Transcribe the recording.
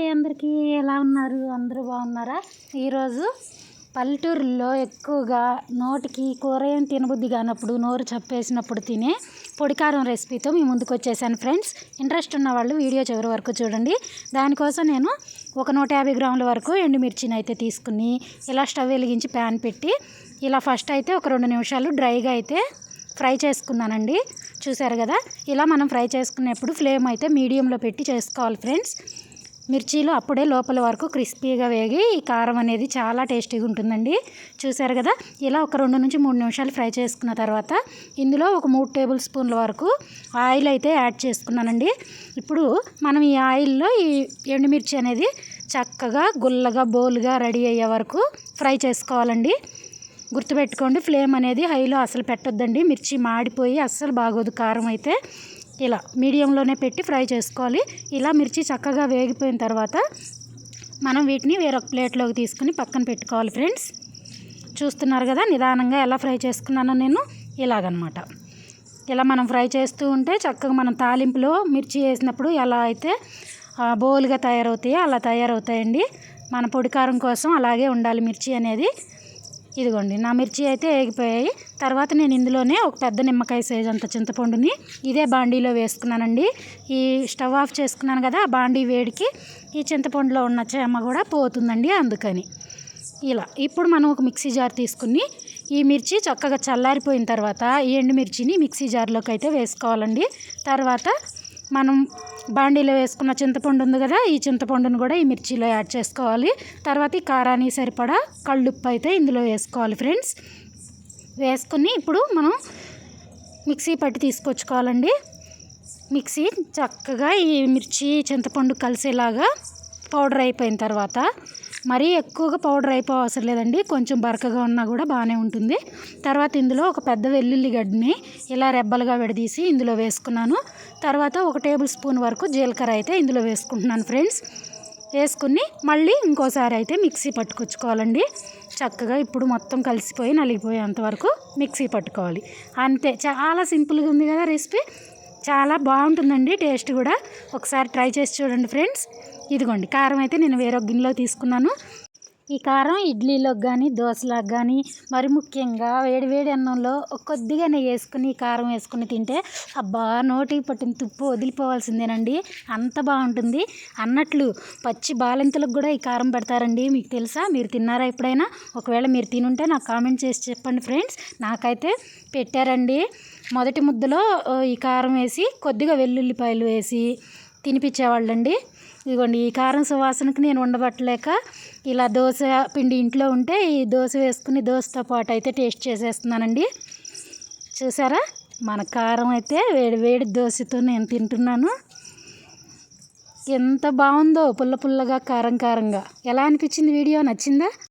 అండి అందరికీ? ఎలా ఉన్నారు? అందరూ బాగున్నారా? ఈరోజు పల్లెటూరులో ఎక్కువగా నోటికి కూర ఏం తినబుద్ధి కానప్పుడు నోరు చప్పేసినప్పుడు తినే పొడికారం రెసిపీతో మీ ముందుకు వచ్చేసాను ఫ్రెండ్స్. ఇంట్రెస్ట్ ఉన్న వాళ్ళు వీడియో చివరి వరకు చూడండి. దానికోసం నేను ఒక నూట యాభై గ్రాముల వరకు ఎండుమిర్చిని అయితే తీసుకుని ఇలా స్టవ్ వెలిగించి ప్యాన్ పెట్టి ఇలా ఫస్ట్ అయితే ఒక రెండు నిమిషాలు డ్రైగా అయితే ఫ్రై చేసుకున్నానండి. చూసారు కదా? ఇలా మనం ఫ్రై చేసుకునేప్పుడు ఫ్లేమ్ అయితే మీడియంలో పెట్టి చేసుకోవాలి ఫ్రెండ్స్. మిర్చీలు అప్పుడే లోపల వరకు క్రిస్పీగా వేగి ఈ కారం అనేది చాలా టేస్టీగా ఉంటుందండి. చూసారు కదా? ఇలా ఒక రెండు నుంచి మూడు నిమిషాలు ఫ్రై చేసుకున్న తర్వాత ఇందులో ఒక మూడు టేబుల్ స్పూన్ల వరకు ఆయిల్ అయితే యాడ్ చేసుకున్నానండి. ఇప్పుడు మనం ఈ ఆయిల్లో ఈ ఎండుమిర్చి అనేది చక్కగా గుల్లగా బోల్గా రెడీ అయ్యే వరకు ఫ్రై చేసుకోవాలండి. గుర్తుపెట్టుకోండి ఫ్లేమ్ అనేది హైలో అసలు పెట్టొద్దండి. మిర్చి మాడిపోయి అస్సలు బాగోదు కారం అయితే. ఇలా మీడియంలోనే పెట్టి ఫ్రై చేసుకోవాలి. ఇలా మిర్చి చక్కగా వేగిపోయిన తర్వాత మనం వీటిని వేరొక ప్లేట్లోకి తీసుకుని పక్కన పెట్టుకోవాలి ఫ్రెండ్స్. చూస్తున్నారు కదా నిదానంగా ఎలా ఫ్రై చేసుకున్నానో నేను. ఇలాగనమాట. ఇలా మనం ఫ్రై చేస్తూ ఉంటే చక్కగా మనం తాలింపులో మిర్చి వేసినప్పుడు ఎలా అయితే బోలుగా తయారవుతాయో అలా తయారవుతాయండి. మన పొడి కారం కోసం అలాగే ఉండాలి మిర్చి అనేది. ఇదిగోండి నా మిర్చి అయితే వేగిపోయాయి తర్వాత నేను ఇందులోనే ఒక పెద్ద నిమ్మకాయ సైజ్ అంత చింతపండుని ఇదే బాండీలో వేసుకున్నానండి. ఈ స్టవ్ ఆఫ్ చేసుకున్నాను కదా ఆ బాండీ వేడికి ఈ చింతపండులో ఉన్న చెమ్మ కూడా పోతుందండి అందుకని. ఇలా ఇప్పుడు మనం ఒక మిక్సీ జార్ తీసుకుని ఈ మిర్చి చక్కగా చల్లారిపోయిన తర్వాత ఈ ఎండుమిర్చిని మిక్సీ జార్లోకి అయితే వేసుకోవాలండి. తర్వాత మనం బాండీలో వేసుకున్న చింతపండు ఉంది కదా ఈ చింతపండును కూడా ఈ మిర్చిలో యాడ్ చేసుకోవాలి. తర్వాత ఈ కారానికి సరిపడా కళ్ళుప్పు అయితే ఇందులో వేసుకోవాలి ఫ్రెండ్స్. వేసుకుని ఇప్పుడు మనం మిక్సీ పట్టి తీసుకొచ్చుకోవాలండి. మిక్సీ చక్కగా ఈ మిర్చి చింతపండు కలిసేలాగా పౌడర్ అయిపోయిన తర్వాత మరీ ఎక్కువగా పౌడర్ అయిపోవ అవసరం లేదండి. కొంచెం బరకగా ఉన్నా కూడా బాగానే ఉంటుంది. తర్వాత ఇందులో ఒక పెద్ద వెల్లుల్లి గడ్డిని ఇలా రెబ్బలుగా విడదీసి ఇందులో వేసుకున్నాను. తర్వాత ఒక టేబుల్ స్పూన్ వరకు జీలకర్ర అయితే ఇందులో వేసుకుంటున్నాను ఫ్రెండ్స్. వేసుకుని మళ్ళీ ఇంకోసారి అయితే మిక్సీ పట్టుకొచ్చుకోవాలండి. చక్కగా ఇప్పుడు మొత్తం కలిసిపోయి నలిగిపోయేంత వరకు మిక్సీ పట్టుకోవాలి. అంతే. చాలా సింపుల్గా ఉంది కదా రెసిపీ. చాలా బాగుంటుందండి టేస్ట్ కూడా. ఒకసారి ట్రై చేసి చూడండి ఫ్రెండ్స్. ఇదిగోండి కారం అయితే నేను వేరొక గిన్నెలో తీసుకున్నాను. ఈ కారం ఇడ్లీలోకి కానీ దోశలకు కానీ మరి ముఖ్యంగా వేడి వేడి అన్నంలో కొద్దిగా నెయ్యి వేసుకుని ఈ కారం వేసుకుని తింటే అబ్బా నోటికి పట్టిన తుప్పు వదిలిపోవాల్సిందేనండి. అంత బాగుంటుంది. అన్నట్లు పచ్చి బాలింతలకు కూడా ఈ కారం పెడతారండి. మీకు తెలుసా? మీరు తిన్నారా ఎప్పుడైనా? ఒకవేళ మీరు తినుంటే నాకు కామెంట్ చేసి చెప్పండి ఫ్రెండ్స్. నాకైతే పెట్టారండి. మొదటి ముద్దలో ఈ కారం వేసి కొద్దిగా వెల్లుల్లిపాయలు వేసి తినిపించేవాళ్ళండి. ఇదిగోండి ఈ కారం సువాసనకి నేను ఉండబట్టలేక ఇలా దోశ పిండి ఇంట్లో ఉంటే ఈ దోశ వేసుకుని దోశతో పాటు అయితే టేస్ట్ చేసేస్తున్నానండి. చూసారా? మన కారం అయితే వేడి వేడి దోశతో నేను తింటున్నాను. ఎంత బాగుందో పుల్ల పుల్లగా కారం కారంగా. ఎలా అనిపించింది వీడియో? నచ్చిందా?